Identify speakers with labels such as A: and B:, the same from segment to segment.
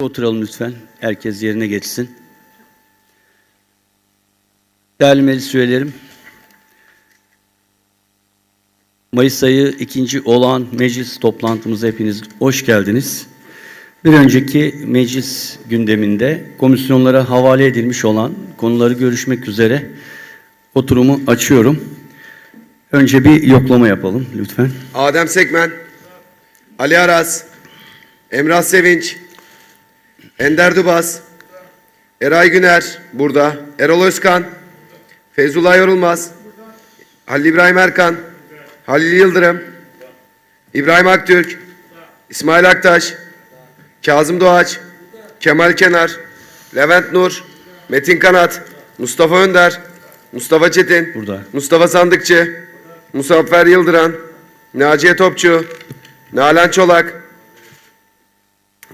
A: Oturalım lütfen. Herkes yerine geçsin. Değerli meclis üyelerim, Mayıs ayı ikinci olağan meclis toplantımıza hepiniz hoş geldiniz. Bir önceki meclis gündeminde komisyonlara havale edilmiş olan konuları görüşmek üzere oturumu açıyorum. Önce bir yoklama yapalım lütfen.
B: Adem Sekmen, Ali Aras, Emrah Sevinç, Ender Dubas, Eray Güner burada, Erol Özkan, Feyzullah Yorulmaz, Halil İbrahim Erkan, Halil Yıldırım, İbrahim Aktürk, İsmail Aktaş, Kazım Doğaç, Kemal Kenar, Levent Nur, Metin Kanat, Mustafa Önder, Mustafa Çetin,
A: Burada.
B: Mustafa Sandıkçı, Musaffer Yıldıran, Naciye Topçu, Nalan Çolak,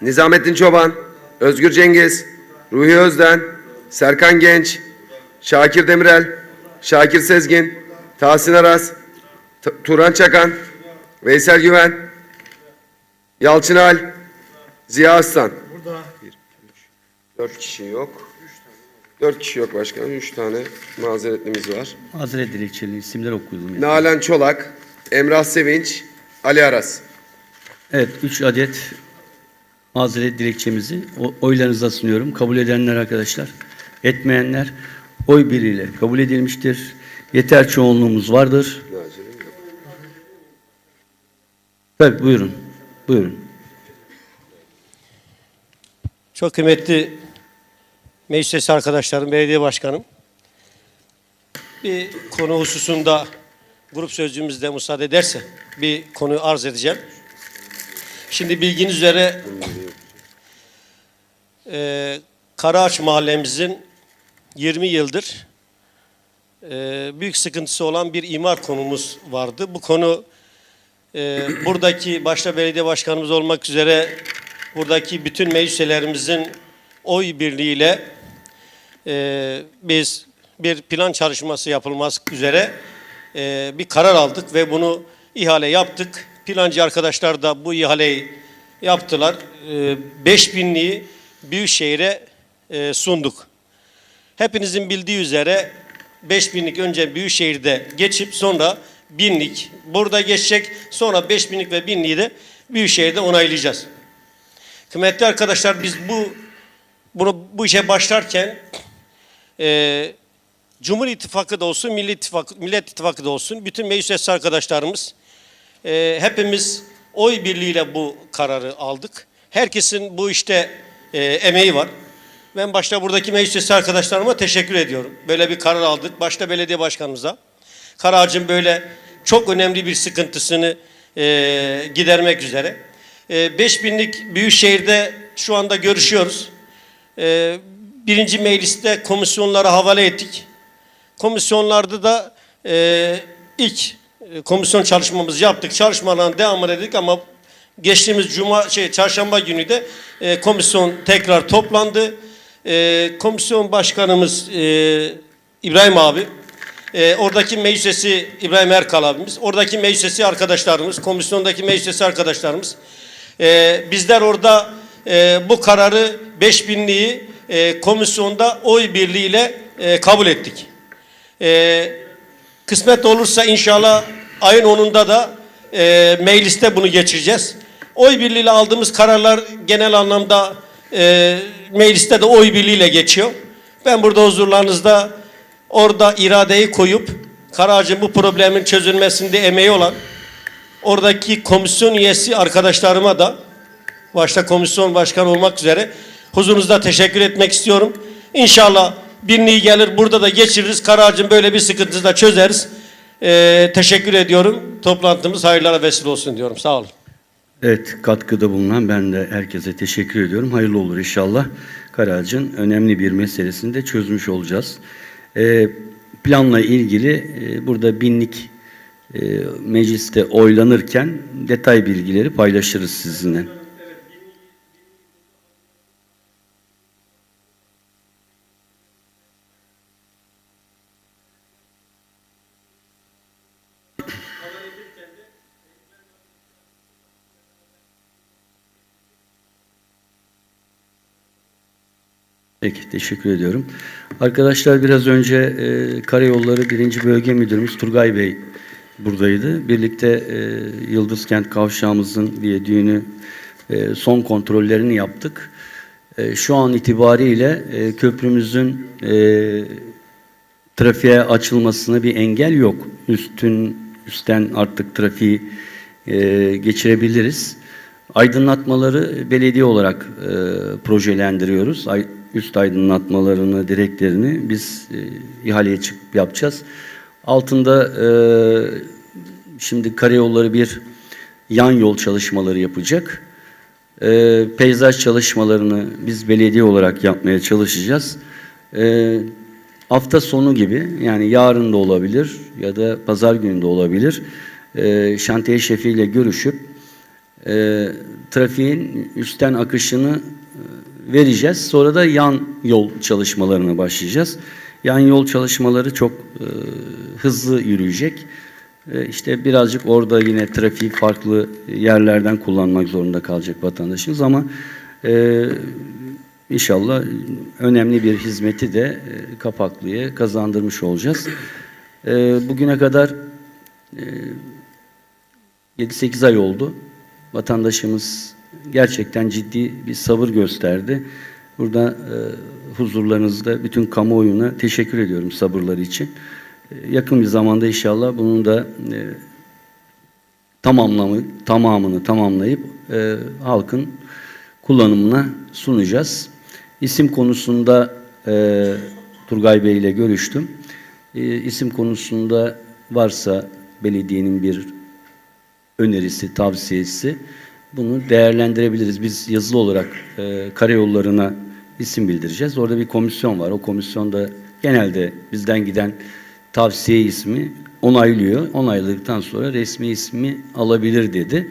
B: Nizamettin Çoban, Özgür Cengiz, Ruhi Özden, Serkan Genç, Şakir Demirel, Şakir Sezgin, Tahsin Aras, T- Turan Çakan, Veysel Güven, Yalçın Al, Ziya Aslan. Burada. Dört kişi yok. Dört kişi yok başkanım. Üç tane mazeretlimiz var.
A: Hazret dilekçeli isimler okuyalım.
B: Nalan Çolak, Emrah Sevinç, Ali Aras.
A: Evet, üç adet mazeret dilekçemizi oylarınıza sunuyorum. Kabul edenler arkadaşlar, etmeyenler oy birliğiyle kabul edilmiştir. Yeter çoğunluğumuz vardır. Tabii buyurun, buyurun.
C: Çok kıymetli meclis arkadaşlarım, belediye başkanım. Bir konu hususunda grup sözcüğümüzde müsaade ederse bir konuyu arz edeceğim. Şimdi bilginiz üzere e, Karaağaç mahallemizin 20 yıldır e, büyük sıkıntısı olan bir imar konumuz vardı. Bu konu e, buradaki başta belediye başkanımız olmak üzere buradaki bütün meclis üyelerimizin oy birliğiyle e, biz bir plan çalışması yapılması üzere e, bir karar aldık ve bunu ihale yaptık. Plancı arkadaşlar da bu ihaleyi yaptılar. E, 5000'liği Büyükşehir'e e, sunduk. Hepinizin bildiği üzere 5000'lik önce Büyükşehir'de geçip sonra 1000'lik burada geçecek. Sonra 5000'lik ve 1000'liği de Büyükşehir'de onaylayacağız. Kıymetli arkadaşlar biz bu bunu bu işe başlarken e, Cumhur İttifakı da olsun, Millet İttifakı, Millet İttifakı da olsun, bütün meclis üyesi arkadaşlarımız e, hepimiz oy birliğiyle bu kararı aldık. Herkesin bu işte e, emeği var. Ben başta buradaki meclis üyesi arkadaşlarıma teşekkür ediyorum. Böyle bir karar aldık. Başta belediye başkanımıza. Kararcığım böyle çok önemli bir sıkıntısını e, gidermek üzere. E, 5000'lik Büyükşehir'de şu anda görüşüyoruz. E, birinci mecliste komisyonlara havale ettik. Komisyonlarda da e, ilk e, komisyon çalışmamızı yaptık. Çalışmalarına devam ededik ama geçtiğimiz cuma şey çarşamba günü de e, komisyon tekrar toplandı. E, komisyon başkanımız e, İbrahim abi, e, oradaki meclisi İbrahim Erkal abimiz, oradaki meclisi arkadaşlarımız, komisyondaki meclisi arkadaşlarımız. E, bizler orada e, bu kararı 5000'liği e, komisyonda oy birliğiyle e, kabul ettik. E, kısmet olursa inşallah ayın 10'unda da e, mecliste bunu geçireceğiz. Oy birliğiyle aldığımız kararlar genel anlamda e, mecliste de oy birliğiyle geçiyor. Ben burada huzurlarınızda orada iradeyi koyup Karacın bu problemin çözülmesinde emeği olan oradaki komisyon üyesi arkadaşlarıma da başta komisyon başkanı olmak üzere huzurunuzda teşekkür etmek istiyorum. İnşallah birliği gelir burada da geçiririz. Karacın böyle bir sıkıntısını da çözeriz. Ee, teşekkür ediyorum. Toplantımız hayırlara vesile olsun diyorum. Sağ olun.
A: Evet, katkıda bulunan ben de herkese teşekkür ediyorum. Hayırlı olur inşallah. Karacın önemli bir meselesini de çözmüş olacağız. Ee, planla ilgili e, burada binlik e, mecliste oylanırken detay bilgileri paylaşırız sizinle. Peki, teşekkür ediyorum. Arkadaşlar biraz önce e, Karayolları 1. Bölge Müdürümüz Turgay Bey buradaydı. Birlikte e, Yıldız Kent Kavşağımızın düğünü e, son kontrollerini yaptık. E, şu an itibariyle e, köprümüzün e, trafiğe açılmasına bir engel yok. Üstün üstten artık trafiği e, geçirebiliriz. Aydınlatmaları belediye olarak e, projelendiriyoruz. Ay, üst aydınlatmalarını, direklerini biz e, ihaleye çıkıp yapacağız. Altında e, şimdi karayolları bir yan yol çalışmaları yapacak. E, peyzaj çalışmalarını biz belediye olarak yapmaya çalışacağız. E, hafta sonu gibi yani yarın da olabilir ya da pazar günü de olabilir. E, şantiye şefiyle görüşüp e, trafiğin üstten akışını vereceğiz. Sonra da yan yol çalışmalarına başlayacağız. Yan yol çalışmaları çok e, hızlı yürüyecek. E, işte birazcık orada yine trafiği farklı yerlerden kullanmak zorunda kalacak vatandaşımız ama e, inşallah önemli bir hizmeti de e, Kapaklı'ya kazandırmış olacağız. E, bugüne kadar e, 7-8 ay oldu. Vatandaşımız gerçekten ciddi bir sabır gösterdi. Burada e, huzurlarınızda bütün kamuoyuna teşekkür ediyorum sabırları için. E, yakın bir zamanda inşallah bunun da e, tamamlamı, tamamını tamamlayıp e, halkın kullanımına sunacağız. İsim konusunda e, Turgay Bey ile görüştüm. E, isim konusunda varsa belediyenin bir önerisi, tavsiyesi bunu değerlendirebiliriz. Biz yazılı olarak e, karayollarına isim bildireceğiz. Orada bir komisyon var. O komisyonda genelde bizden giden tavsiye ismi onaylıyor. Onayladıktan sonra resmi ismi alabilir dedi.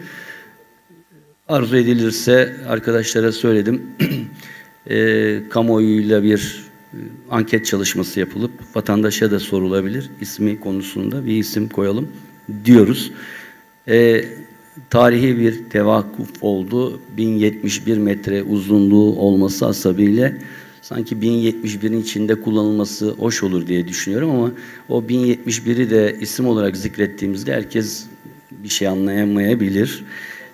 A: Arzu edilirse arkadaşlara söyledim. e, kamuoyuyla bir e, anket çalışması yapılıp vatandaşa da sorulabilir. ismi konusunda bir isim koyalım diyoruz. E, tarihi bir tevakkuf oldu. 1071 metre uzunluğu olması asabıyla sanki 1071'in içinde kullanılması hoş olur diye düşünüyorum ama o 1071'i de isim olarak zikrettiğimizde herkes bir şey anlayamayabilir.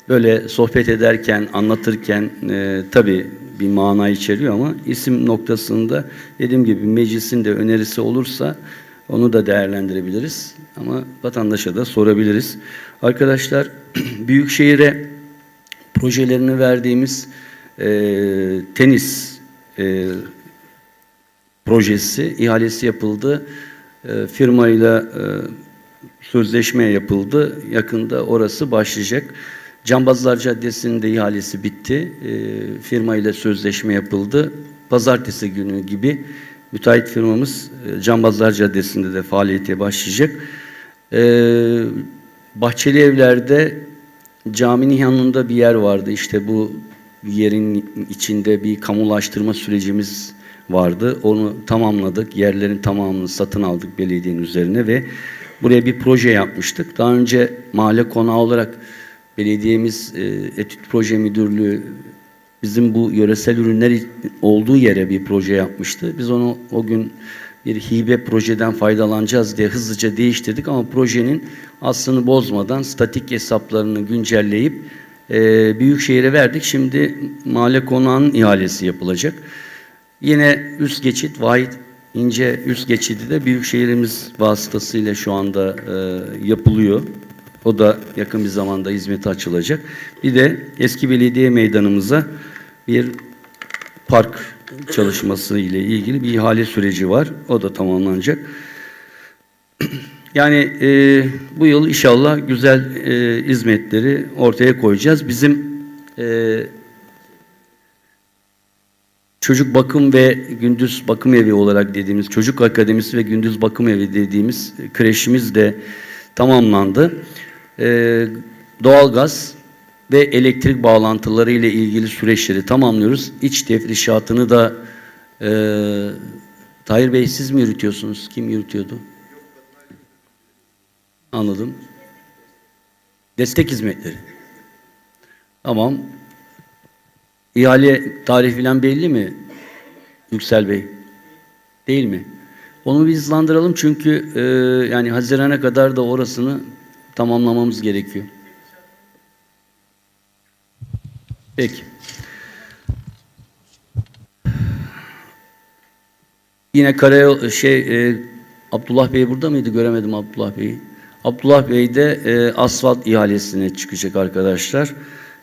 A: Böyle sohbet ederken, anlatırken e, tabii bir mana içeriyor ama isim noktasında dediğim gibi meclisin de önerisi olursa onu da değerlendirebiliriz ama vatandaşa da sorabiliriz. Arkadaşlar Büyükşehir'e projelerini verdiğimiz e, tenis e, projesi ihalesi yapıldı. E, firmayla e, sözleşme yapıldı. Yakında orası başlayacak. Cambazlar Caddesi'nin de ihalesi bitti. E, firma ile sözleşme yapıldı. Pazartesi günü gibi müteahhit firmamız e, Cambazlar Caddesi'nde de faaliyete başlayacak. E, Bahçeli Evler'de caminin yanında bir yer vardı. İşte bu yerin içinde bir kamulaştırma sürecimiz vardı. Onu tamamladık. Yerlerin tamamını satın aldık belediyenin üzerine ve buraya bir proje yapmıştık. Daha önce mahalle konağı olarak belediyemiz e, etüt proje müdürlüğü bizim bu yöresel ürünler olduğu yere bir proje yapmıştı. Biz onu o gün bir hibe projeden faydalanacağız diye hızlıca değiştirdik ama projenin aslını bozmadan statik hesaplarını güncelleyip e, Büyükşehir'e verdik. Şimdi mahalle konağının ihalesi yapılacak. Yine üst geçit Vahit ince üst geçidi de Büyükşehir'imiz vasıtasıyla şu anda e, yapılıyor. O da yakın bir zamanda hizmete açılacak. Bir de eski belediye meydanımıza bir park çalışması ile ilgili bir ihale süreci var. O da tamamlanacak. Yani e, bu yıl inşallah güzel e, hizmetleri ortaya koyacağız. Bizim e, çocuk bakım ve gündüz bakım evi olarak dediğimiz çocuk akademisi ve gündüz bakım evi dediğimiz kreşimiz de tamamlandı. E, doğalgaz ve elektrik bağlantıları ile ilgili süreçleri tamamlıyoruz. İç tefrişatını da e, Tahir Bey siz mi yürütüyorsunuz? Kim yürütüyordu? Anladım. Destek hizmetleri. Tamam. İhale tarihi falan belli mi? Yüksel Bey. Değil mi? Onu bir hızlandıralım çünkü e, yani Haziran'a kadar da orasını tamamlamamız gerekiyor. Peki. Yine Karayol şey e, Abdullah Bey burada mıydı? Göremedim Abdullah Bey'i. Abdullah Bey de e, asfalt ihalesine çıkacak arkadaşlar.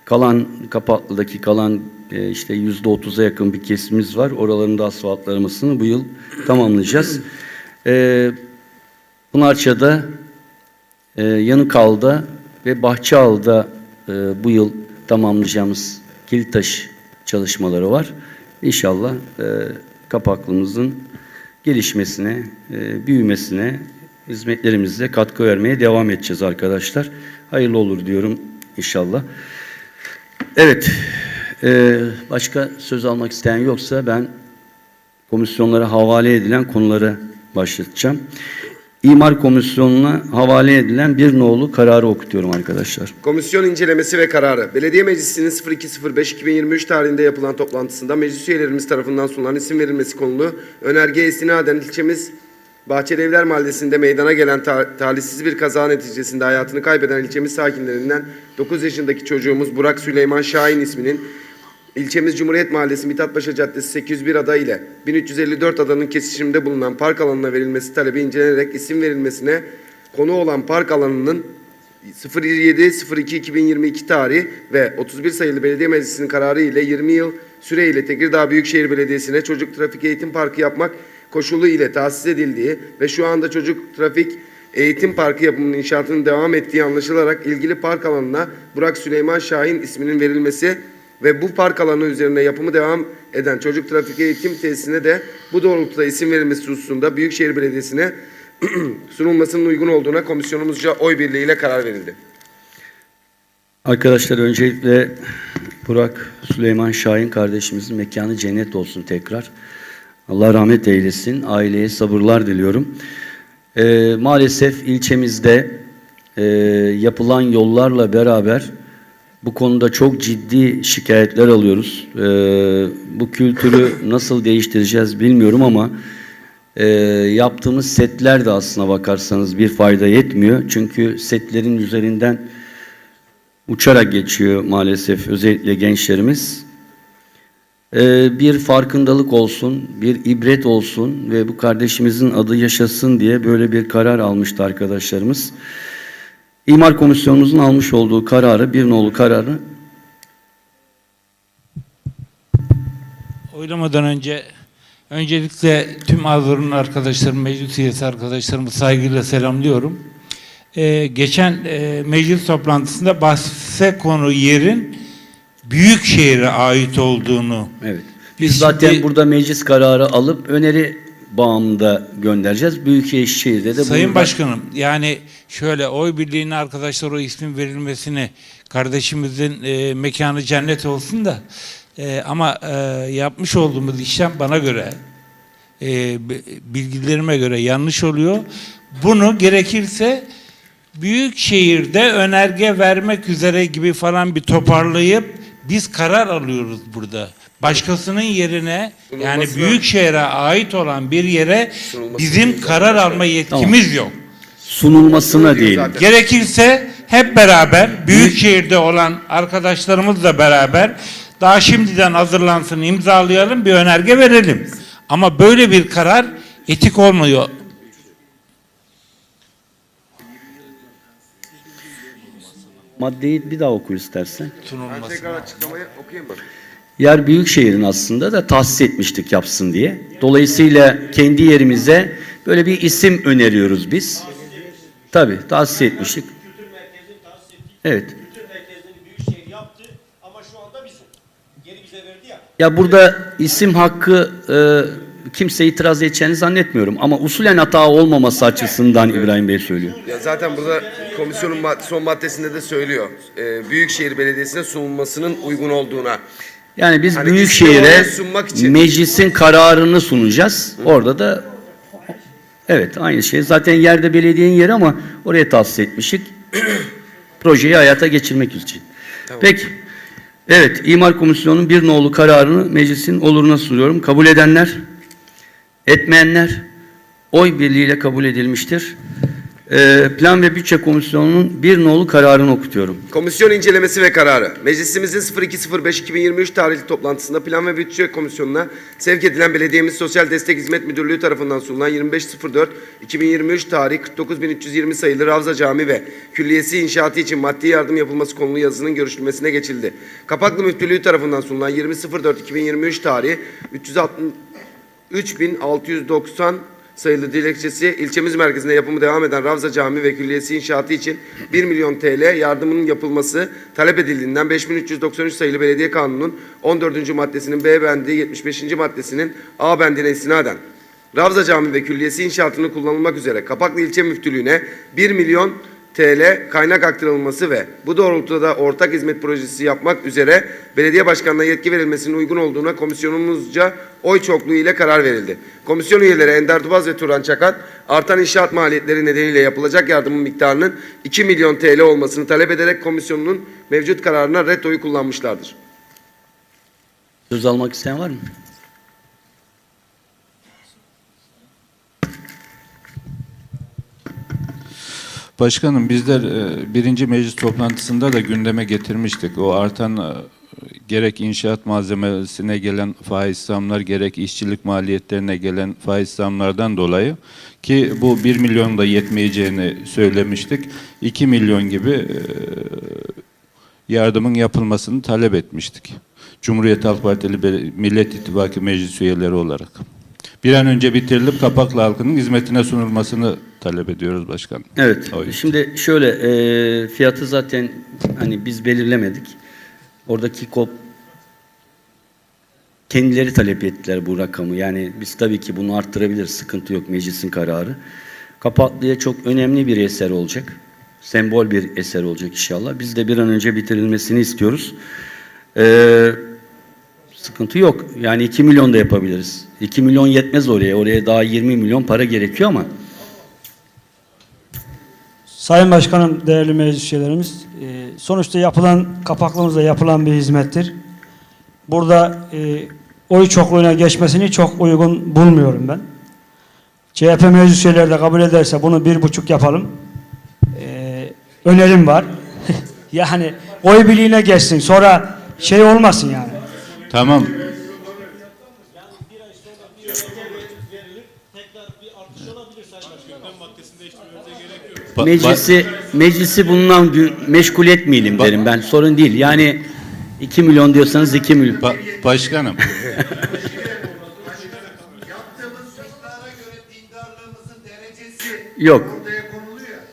A: Kalan Kapaklı'daki kalan e, işte yüzde otuza yakın bir kesimimiz var. Oraların da asfaltlamasını bu yıl tamamlayacağız. E, Pınarça'da, e, Yanıkal'da ve Bahçeal'da e, bu yıl tamamlayacağımız kilit taş çalışmaları var. İnşallah e, kapaklımızın gelişmesine, e, büyümesine, hizmetlerimizle katkı vermeye devam edeceğiz arkadaşlar. Hayırlı olur diyorum inşallah. Evet, e, başka söz almak isteyen yoksa ben komisyonlara havale edilen konuları başlatacağım. İmar Komisyonu'na havale edilen bir nolu kararı okutuyorum arkadaşlar.
B: Komisyon incelemesi ve kararı. Belediye Meclisi'nin 02.05.2023 tarihinde yapılan toplantısında meclis üyelerimiz tarafından sunulan isim verilmesi konulu önergeye istinaden ilçemiz Bahçelievler Mahallesi'nde meydana gelen ta- talihsiz bir kaza neticesinde hayatını kaybeden ilçemiz sakinlerinden 9 yaşındaki çocuğumuz Burak Süleyman Şahin isminin İlçemiz Cumhuriyet Mahallesi Mithatpaşa Caddesi 801 ada ile 1354 adanın kesişiminde bulunan park alanına verilmesi talebi incelenerek isim verilmesine konu olan park alanının 07.02.2022 tarihi ve 31 sayılı belediye meclisinin kararı ile 20 yıl süreyle Tekirdağ Büyükşehir Belediyesi'ne çocuk trafik eğitim parkı yapmak koşulu ile tahsis edildiği ve şu anda çocuk trafik eğitim parkı yapımının inşaatının devam ettiği anlaşılarak ilgili park alanına Burak Süleyman Şahin isminin verilmesi ve bu park alanı üzerine yapımı devam eden çocuk trafik eğitim tesisine de bu doğrultuda isim verilmesi hususunda Büyükşehir Belediyesi'ne sunulmasının uygun olduğuna komisyonumuzca oy birliğiyle karar verildi.
A: Arkadaşlar öncelikle Burak Süleyman Şahin kardeşimizin mekanı cennet olsun tekrar. Allah rahmet eylesin. Aileye sabırlar diliyorum. Ee, maalesef ilçemizde e, yapılan yollarla beraber bu konuda çok ciddi şikayetler alıyoruz. Ee, bu kültürü nasıl değiştireceğiz bilmiyorum ama e, yaptığımız setler de aslına bakarsanız bir fayda yetmiyor. Çünkü setlerin üzerinden uçarak geçiyor maalesef özellikle gençlerimiz. Ee, bir farkındalık olsun, bir ibret olsun ve bu kardeşimizin adı yaşasın diye böyle bir karar almıştı arkadaşlarımız. İmar Komisyonumuzun almış olduğu kararı, bir nolu kararı
D: Oylamadan önce öncelikle tüm Azur'un arkadaşlarım, meclis üyesi arkadaşlarımı saygıyla selamlıyorum. Ee, geçen e, meclis toplantısında bahse konu yerin Büyükşehir'e ait olduğunu
A: Evet. Biz
D: Biz
A: zaten
D: şimdi-
A: burada meclis kararı alıp öneri bağımında göndereceğiz. Büyükşehir'de de
D: Sayın
A: bunu-
D: Başkanım yani şöyle oy birliğine arkadaşlar o ismin verilmesini kardeşimizin e, mekanı cennet olsun da e, ama e, yapmış olduğumuz işlem bana göre e, bilgilerime göre yanlış oluyor. Bunu gerekirse büyük şehirde önerge vermek üzere gibi falan bir toparlayıp biz karar alıyoruz burada. Başkasının yerine yani
B: Sunulmasına-
D: büyük şehre ait olan bir yere bizim karar alma yetkimiz yok.
A: sunulmasına değil.
D: Gerekirse hep beraber büyük şehirde olan arkadaşlarımızla beraber daha şimdiden hazırlansın imzalayalım bir önerge verelim. Ama böyle bir karar etik olmuyor.
A: Maddeyi bir daha oku istersen.
B: Ben
D: Sunulması.
B: tekrar açıklamayı okuyayım mı?
A: Yer Büyükşehir'in aslında da tahsis etmiştik yapsın diye. Dolayısıyla kendi yerimize böyle bir isim öneriyoruz biz. Tabii tahsis etmiştik. Evet.
C: Ya
A: burada isim hakkı e, kimse itiraz edeceğini zannetmiyorum. Ama usulen hata olmaması açısından İbrahim Bey söylüyor.
B: Ya zaten burada komisyonun mad- son maddesinde de söylüyor. Ee, Büyükşehir Belediyesi'ne sunulmasının uygun olduğuna.
A: Yani biz
B: Hani
A: Büyükşehir'e meclisin kararını sunacağız. Orada da evet aynı şey. Zaten yerde belediyenin yeri ama oraya tahsis etmişik. Projeyi hayata geçirmek için. Peki. Evet, İmar Komisyonu'nun bir nolu kararını meclisin oluruna sunuyorum. Kabul edenler, etmeyenler oy birliğiyle kabul edilmiştir. Ee, Plan ve Bütçe Komisyonu'nun bir nolu kararını okutuyorum.
B: Komisyon incelemesi ve kararı. Meclisimizin 02.05.2023 tarihli toplantısında Plan ve Bütçe Komisyonu'na sevk edilen Belediyemiz Sosyal Destek Hizmet Müdürlüğü tarafından sunulan 25.04.2023 tarih 49.320 sayılı Ravza Camii ve Külliyesi inşaatı için maddi yardım yapılması konulu yazının görüşülmesine geçildi. Kapaklı Müftülüğü tarafından sunulan 20.04.2023 tarih 360 3690 sayılı dilekçesi ilçemiz merkezinde yapımı devam eden Ravza Camii ve Külliyesi inşaatı için 1 milyon TL yardımının yapılması talep edildiğinden 5393 sayılı Belediye Kanunu'nun 14. maddesinin B bendi 75. maddesinin A bendine istinaden Ravza Camii ve Külliyesi inşaatını kullanılmak üzere Kapaklı İlçe Müftülüğü'ne 1 milyon TL kaynak aktarılması ve bu doğrultuda da ortak hizmet projesi yapmak üzere belediye başkanına yetki verilmesinin uygun olduğuna komisyonumuzca oy çokluğu ile karar verildi. Komisyon üyeleri Ender Tubaz ve Turan Çakan artan inşaat maliyetleri nedeniyle yapılacak yardımın miktarının 2 milyon TL olmasını talep ederek komisyonunun mevcut kararına red oyu kullanmışlardır.
A: Söz almak isteyen var mı?
E: Başkanım bizler e, birinci meclis toplantısında da gündeme getirmiştik. O artan e, gerek inşaat malzemesine gelen faiz zamlar gerek işçilik maliyetlerine gelen faiz zamlardan dolayı ki bu 1 milyon da yetmeyeceğini söylemiştik. 2 milyon gibi e, yardımın yapılmasını talep etmiştik. Cumhuriyet Halk Partili Millet İttifakı meclis üyeleri olarak. Bir an önce bitirilip Kapaklı halkının hizmetine sunulmasını talep ediyoruz başkanım.
A: Evet.
E: O.
A: Şimdi şöyle e, fiyatı zaten hani biz belirlemedik. Oradaki kop kendileri talep ettiler bu rakamı. Yani biz tabii ki bunu arttırabiliriz. Sıkıntı yok meclisin kararı. Kapaklı'ya çok önemli bir eser olacak. Sembol bir eser olacak inşallah. Biz de bir an önce bitirilmesini istiyoruz. Ee, sıkıntı yok. Yani 2 milyon da yapabiliriz. 2 milyon yetmez oraya. Oraya daha 20 milyon para gerekiyor ama
F: Sayın Başkanım, değerli meclis üyelerimiz, e, sonuçta yapılan, kapaklığımızda yapılan bir hizmettir. Burada e, oy çokluğuna geçmesini çok uygun bulmuyorum ben. CHP meclis üyeleri de kabul ederse bunu bir buçuk yapalım. E, önerim var. yani oy birliğine geçsin, sonra şey olmasın yani.
E: Tamam. Ba-
A: Meclisi meclisi bundan meşgul etmeyelim
E: Ba-
A: derim ben. Sorun değil. Yani 2 milyon diyorsanız 2 milyon.
E: ba- başkanım.
G: Yaptığımız suçlara göre dindarlığımızın derecesi
A: Yok.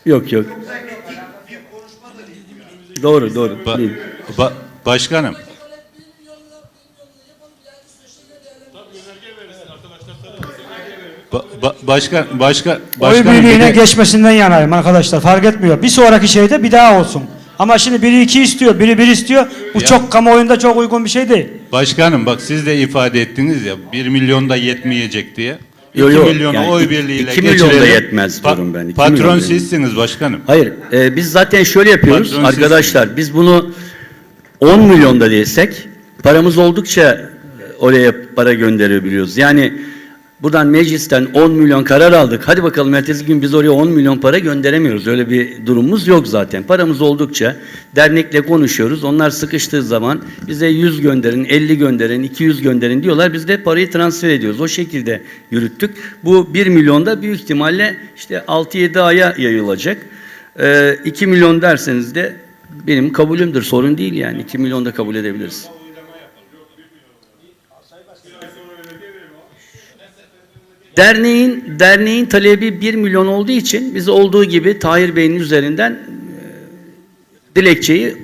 A: Yok yok. Doğru doğru.
E: Ba-
A: Değil.
E: ba- başkanım. Ba- ba- başkan başka
F: Oy birliğine
E: de-
F: geçmesinden yanayım arkadaşlar. Fark etmiyor. Bir sonraki şeyde bir daha olsun. Ama şimdi biri iki istiyor, biri bir istiyor. Bu
E: Ya.
F: çok kamuoyunda çok uygun bir şey değil.
E: başkanım bak siz de ifade ettiniz ya 1 milyon da yetmeyecek diye.
A: Yo,
E: 2
A: yo,
E: milyonu
A: yani
E: oy
A: iki-
E: birliğiyle
A: iki milyon da yetmez diyorum ben, iki
E: patron
A: milyon
E: sizsiniz başkanım.
A: Hayır. e, biz zaten şöyle yapıyoruz
E: Patron
A: arkadaşlar. Biz bunu 10 milyon da desek paramız oldukça oraya para gönderebiliyoruz. Yani buradan meclisten 10 milyon karar aldık. Hadi bakalım ertesi gün biz oraya 10 milyon para gönderemiyoruz. Öyle bir durumumuz yok zaten. Paramız oldukça dernekle konuşuyoruz. Onlar sıkıştığı zaman bize 100 gönderin, 50 gönderin, 200 gönderin diyorlar. Biz de parayı transfer ediyoruz. O şekilde yürüttük. Bu 1 milyonda büyük ihtimalle işte 6-7 aya yayılacak. Ee, 2 milyon derseniz de benim kabulümdür. Sorun değil yani. 2 milyon da kabul edebiliriz. Derneğin derneğin talebi 1 milyon olduğu için biz olduğu gibi Tahir Bey'in üzerinden e, dilekçeyi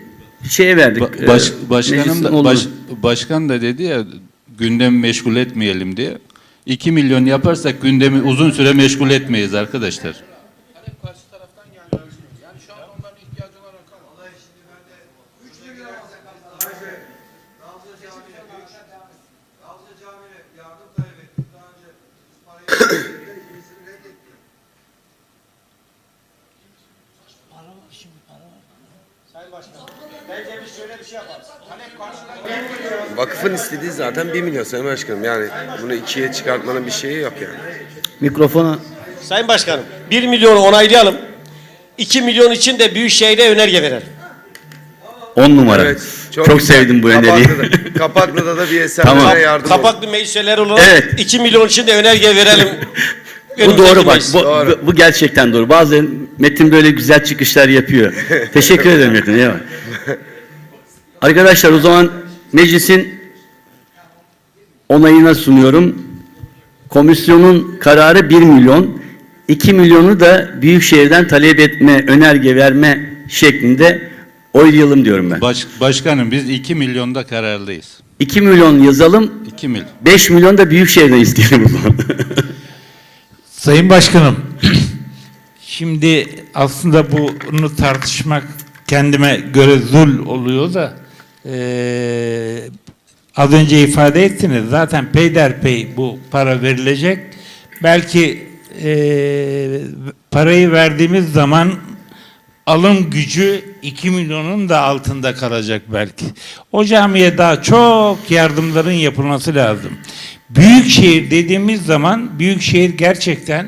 A: şeye verdik.
E: Ba-
A: e,
E: baş- başkanım
A: meclisin
E: da baş- başkan da dedi ya gündemi meşgul etmeyelim diye. 2 milyon yaparsak gündemi uzun süre meşgul etmeyiz arkadaşlar.
G: Ravza Camii'ne büyük Ravza Camii'ne yardım talep ettik. Daha önce biz parayı kendisini reddetti.
B: Vakıfın istediği zaten 1 milyon Sayın Başkanım. Yani bunu ikiye çıkartmanın bir şeyi yok yani.
A: Mikrofona
C: Sayın Başkanım 1 milyonu onaylayalım. 2 milyon için de Büyükşehir'e önerge verelim.
A: 10 numara.
B: Evet.
A: çok
B: güzel.
A: sevdim bu öneriyi.
B: Kapaklı'da, Kapaklı'da da bir eserlere
A: Tamam.
B: yardım.
C: Kapaklı meclis üyeleri olarak
A: Evet.
C: 2 milyon için de önerge verelim.
A: Bu doğru bak. Bu,
B: Doğru.
A: bu- gerçekten doğru. Bazen Metin böyle güzel çıkışlar yapıyor. Teşekkür ederim Metin. Arkadaşlar o zaman meclisin onayına sunuyorum. Komisyonun kararı 1 milyon. 2 milyonu da Büyükşehir'den talep etme, önerge verme şeklinde oylayalım diyorum ben.
E: Baş, başkanım biz 2 milyonda kararlıyız.
A: 2 milyon yazalım,
E: 2 milyon.
A: 5 milyon da Büyükşehir'den isteyelim o zaman.
D: Sayın Başkanım, şimdi aslında bunu tartışmak kendime göre zul oluyor da eee, az önce ifade ettiniz zaten peyderpey bu para verilecek. Belki eee, parayı verdiğimiz zaman alım gücü 2 milyonun da altında kalacak belki. O camiye daha çok yardımların yapılması lazım. Büyükşehir dediğimiz zaman Büyükşehir gerçekten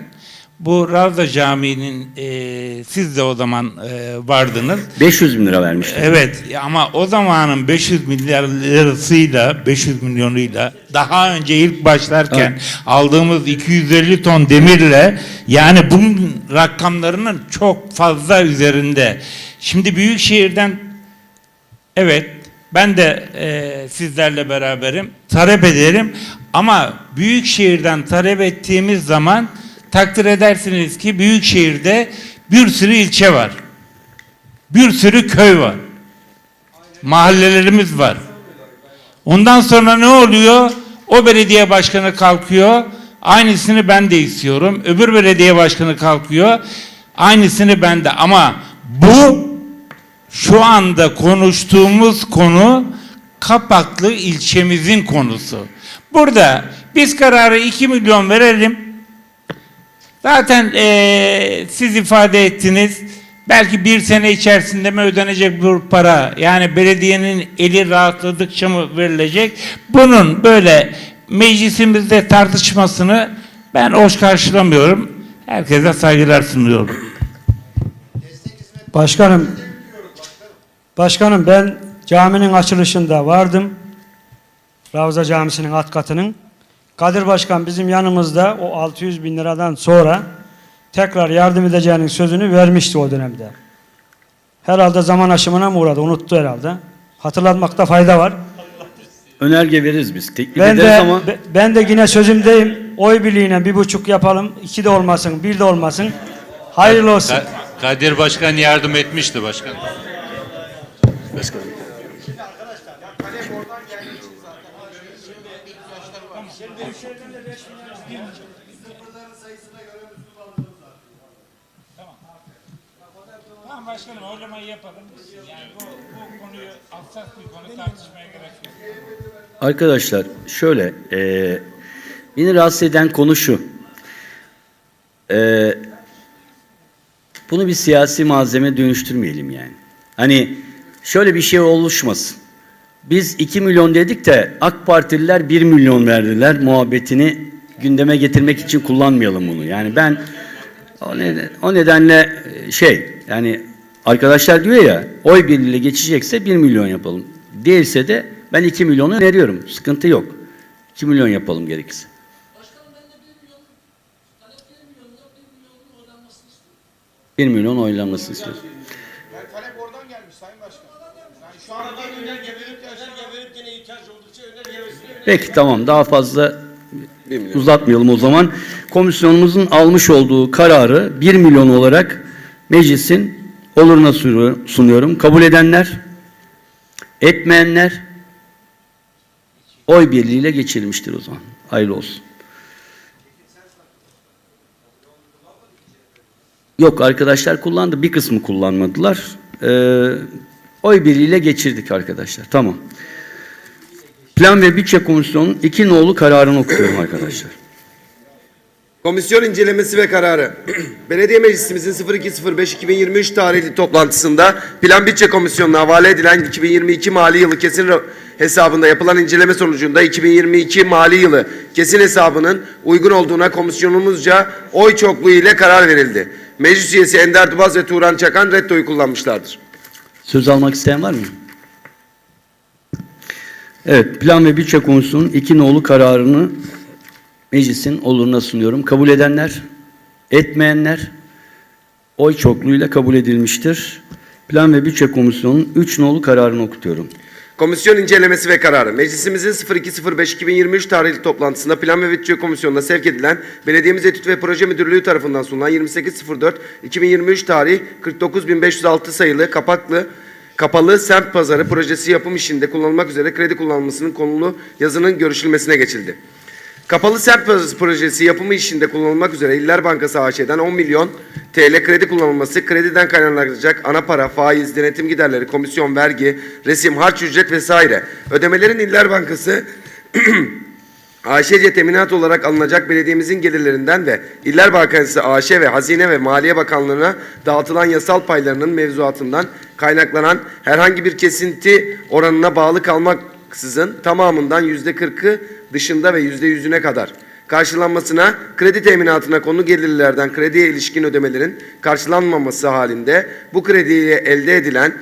D: bu Ravza Camii'nin e, siz de o zaman e, vardınız.
A: 500 bin lira vermişler.
D: Evet ama o zamanın 500 milyar lirasıyla 500 milyonuyla daha önce ilk başlarken aldığımız 250 ton demirle yani bunun rakamlarının çok fazla üzerinde. Şimdi Büyükşehir'den evet ben de e, sizlerle beraberim talep ederim ama Büyükşehir'den talep ettiğimiz zaman takdir edersiniz ki Büyükşehir'de bir sürü ilçe var. Bir sürü köy var. Mahallelerimiz var. Ondan sonra ne oluyor? O belediye başkanı kalkıyor. Aynısını ben de istiyorum. Öbür belediye başkanı kalkıyor. Aynısını ben de. Ama bu şu anda konuştuğumuz konu Kapaklı ilçemizin konusu. Burada biz kararı 2 milyon verelim. Zaten eee, siz ifade ettiniz. Belki bir sene içerisinde mi ödenecek bu para? Yani belediyenin eli rahatladıkça mı verilecek? Bunun böyle meclisimizde tartışmasını ben hoş karşılamıyorum. Herkese saygılar sunuyorum.
F: Başkanım, başkanım ben caminin açılışında vardım. Ravza Camisi'nin alt katının. Kadir Başkan bizim yanımızda o 600 bin liradan sonra tekrar yardım edeceğinin sözünü vermişti o dönemde. Herhalde zaman aşımına mı uğradı? Unuttu herhalde. Hatırlatmakta fayda var.
A: Önerge veririz biz. Teklif
F: Ben
A: ederiz
F: de
A: ama
F: be- ben de yine sözümdeyim. Oy birliğine bir buçuk yapalım. iki de olmasın, bir de olmasın. Hayırlı olsun.
E: Ka- Kadir Başkan yardım etmişti başkan.
D: Tamam başkanım oylamayı yapalım. Yani bu, bu konuyu hassas bir konu tartışmaya gerek yok.
A: arkadaşlar şöyle e, beni rahatsız eden konu şu. E, bunu bir siyasi malzeme dönüştürmeyelim yani. Hani şöyle bir şey oluşmasın. Biz 2 milyon dedik de AK Partililer 1 milyon verdiler muhabbetini gündeme getirmek için kullanmayalım bunu. Yani ben o, neden, o nedenle e, şey yani arkadaşlar diyor ya oy birliğiyle geçecekse 1 milyon yapalım. Değilse de ben 2 milyonu öneriyorum. Sıkıntı yok. 2 milyon yapalım gerekirse. 1 milyon oylanmasını istiyoruz.
G: Yani talep oradan gelmiş Sayın Başkan. Yani şu anda
C: Önerge verip, önerge verip yine ihtiyaç oldukça önerge versin.
A: Peki tamam daha fazla
B: 1 milyon.
A: uzatmayalım o zaman. Komisyonumuzun almış olduğu kararı 1 milyon olarak meclisin oluruna sunu- sunuyorum. Kabul edenler, etmeyenler oy birliğiyle geçirilmiştir o zaman. Hayırlı olsun. Yok arkadaşlar kullandı. Bir kısmı kullanmadılar. Ee, oy birliğiyle geçirdik arkadaşlar. Tamam. Plan ve Bütçe Komisyonu'nun iki nolu kararını okuyorum arkadaşlar.
B: Komisyon incelemesi ve kararı. Belediye Meclisimizin 02.05.2023 tarihli toplantısında Plan Bütçe Komisyonu'na havale edilen 2022 mali yılı kesin hesabında yapılan inceleme sonucunda 2022 mali yılı kesin hesabının uygun olduğuna komisyonumuzca oy çokluğu ile karar verildi. Meclis üyesi Ender Dubaz ve Turan Çakan red oyu kullanmışlardır.
A: Söz almak isteyen var mı? Evet, Plan ve Bütçe Komisyonu'nun iki nolu kararını meclisin oluruna sunuyorum. Kabul edenler, etmeyenler oy çokluğuyla kabul edilmiştir. Plan ve Bütçe Komisyonu'nun üç nolu kararını okutuyorum.
B: Komisyon incelemesi ve kararı. Meclisimizin 02.05.2023 tarihli toplantısında Plan ve Bütçe Komisyonu'na sevk edilen Belediyemiz Etüt ve Proje Müdürlüğü tarafından sunulan 28.04.2023 tarih 49.506 sayılı kapaklı kapalı semt pazarı projesi yapım işinde kullanılmak üzere kredi kullanılmasının konulu yazının görüşülmesine geçildi. Kapalı pazarı projesi yapımı işinde kullanılmak üzere İller Bankası AŞ'den 10 milyon TL kredi kullanılması, krediden kaynaklanacak ana para, faiz, denetim giderleri, komisyon, vergi, resim, harç ücret vesaire. Ödemelerin İller Bankası AŞC teminat olarak alınacak belediyemizin gelirlerinden ve İller Bankası AŞ ve Hazine ve Maliye Bakanlığı'na dağıtılan yasal paylarının mevzuatından kaynaklanan herhangi bir kesinti oranına bağlı kalmaksızın tamamından yüzde kırkı dışında ve yüzde yüzüne kadar. Karşılanmasına kredi teminatına konu gelirlerden krediye ilişkin ödemelerin karşılanmaması halinde bu krediyle elde edilen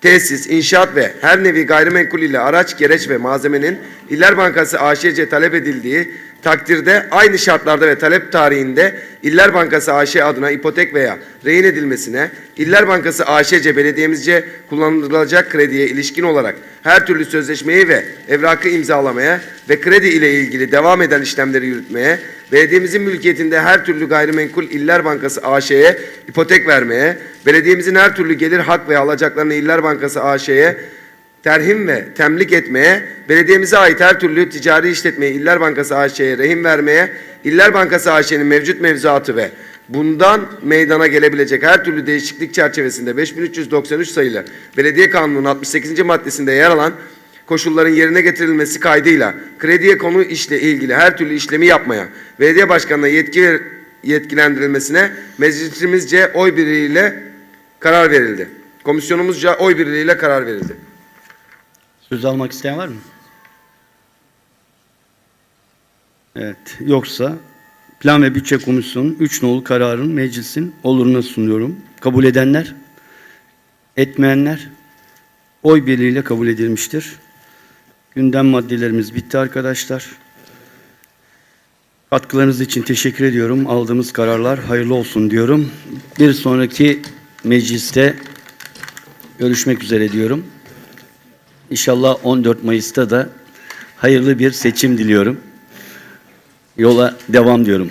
B: tesis, inşaat ve her nevi gayrimenkul ile araç, gereç ve malzemenin İller Bankası AŞ'ce talep edildiği takdirde aynı şartlarda ve talep tarihinde İller Bankası AŞ adına ipotek veya rehin edilmesine, İller Bankası AŞ'ce belediyemizce kullanılacak krediye ilişkin olarak her türlü sözleşmeyi ve evrakı imzalamaya ve kredi ile ilgili devam eden işlemleri yürütmeye, belediyemizin mülkiyetinde her türlü gayrimenkul İller Bankası AŞ'ye ipotek vermeye, belediyemizin her türlü gelir hak ve alacaklarını İller Bankası AŞ'ye terhim ve temlik etmeye, belediyemize ait her türlü ticari işletmeyi İller Bankası AŞ'ye rehin vermeye, İller Bankası AŞ'nin mevcut mevzuatı ve bundan meydana gelebilecek her türlü değişiklik çerçevesinde 5393 sayılı Belediye Kanunu'nun 68. maddesinde yer alan koşulların yerine getirilmesi kaydıyla krediye konu işle ilgili her türlü işlemi yapmaya belediye başkanına yetki yetkilendirilmesine meclisimizce oy birliğiyle karar verildi. Komisyonumuzca oy birliğiyle karar verildi.
A: Söz almak isteyen var mı? Evet, yoksa Plan ve Bütçe Komisyonu'nun üç nolu kararını meclisin oluruna sunuyorum. Kabul edenler, etmeyenler oy birliğiyle kabul edilmiştir. Gündem maddelerimiz bitti arkadaşlar. Katkılarınız için teşekkür ediyorum. Aldığımız kararlar hayırlı olsun diyorum. Bir sonraki mecliste görüşmek üzere diyorum. İnşallah 14 Mayıs'ta da hayırlı bir seçim diliyorum. Yola devam diyorum.